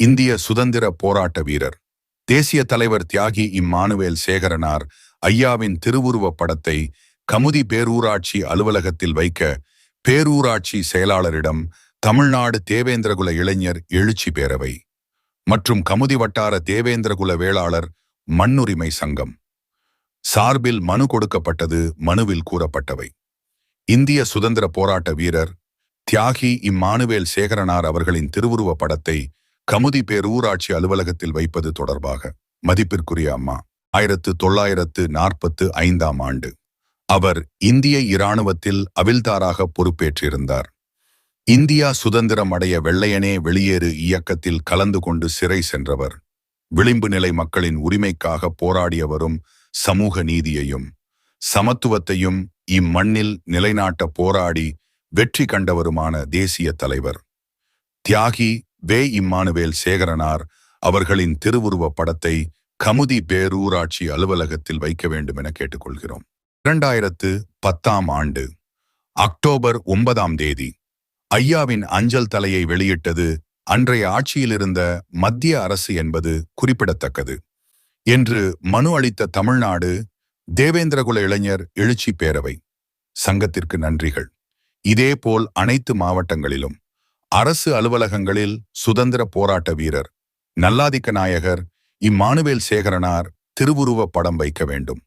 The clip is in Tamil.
இந்திய சுதந்திர போராட்ட வீரர். தேசிய தலைவர் தியாகி இம்மானுவேல் சேகரனார் ஐயாவின் திருவுருவப் படத்தை கமுதி பேரூராட்சி அலுவலகத்தில் வைக்க பேரூராட்சி செயலாளரிடம் தமிழ்நாடு தேவேந்திரகுல இளைஞர் எழுச்சி பேரவை மற்றும் கமுதி வட்டார தேவேந்திரகுல வேளாளர் மண்ணுரிமை சங்கம். சார்பில் மனு கொடுக்கப்பட்டது மனுவில் கூறப்பட்டவை. இந்திய சுதந்திர போராட்ட வீரர் தியாகி இம்மானுவேல் சேகரனார் அவர்களின் திருவுருவப் படத்தை கமுதி பேரூராட்சி அலுவலகத்தில் வைப்பது தொடர்பாக மதிப்பிற்குரிய அம்மா ஆயிரத்து தொள்ளாயிரத்து நாற்பத்து ஐந்தாம் ஆண்டு. அவர் இந்திய இராணுவத்தில் அவில்தாராக பொறுப்பேற்றிருந்தார். இந்தியா சுதந்திரம் அடைய வெள்ளையனே வெளியேறு இயக்கத்தில் கலந்து கொண்டு சிறை சென்றவர். விளிம்பு நிலை மக்களின் உரிமைக்காக போராடியவரும் சமூக நீதியையும் சமத்துவத்தையும் இம்மண்ணில் நிலைநாட்ட போராடி வெற்றி கண்டவருமான தேசிய தலைவர். தியாகி வே இம்மானுவேல் சேகரனார் அவர்களின் திருவுருவப் படத்தை கமுதி பேரூராட்சி அலுவலகத்தில் வைக்க வேண்டும் என கேட்டுக்கொள்கிறோம். இரண்டாயிரத்து பத்தாம் ஆண்டு அக்டோபர் ஒன்பதாம் தேதி ஐயாவின் அஞ்சல் தலையை வெளியிட்டது அன்றைய ஆட்சியில் இருந்த மத்திய அரசு என்பது குறிப்பிடத்தக்கது. என்று மனு அளித்த தமிழ்நாடு தேவேந்திரகுல இளைஞர் எழுச்சி பேரவை. சங்கத்திற்கு நன்றிகள். இதேபோல் அனைத்து மாவட்டங்களிலும் அரசு அலுவலகங்களில் சுதந்திர போராட்ட வீரர் நல்லாதிக்க நாயகர் இம்மானுவேல் சேகரனார் திருவுருவப் படம் வைக்க வேண்டும்.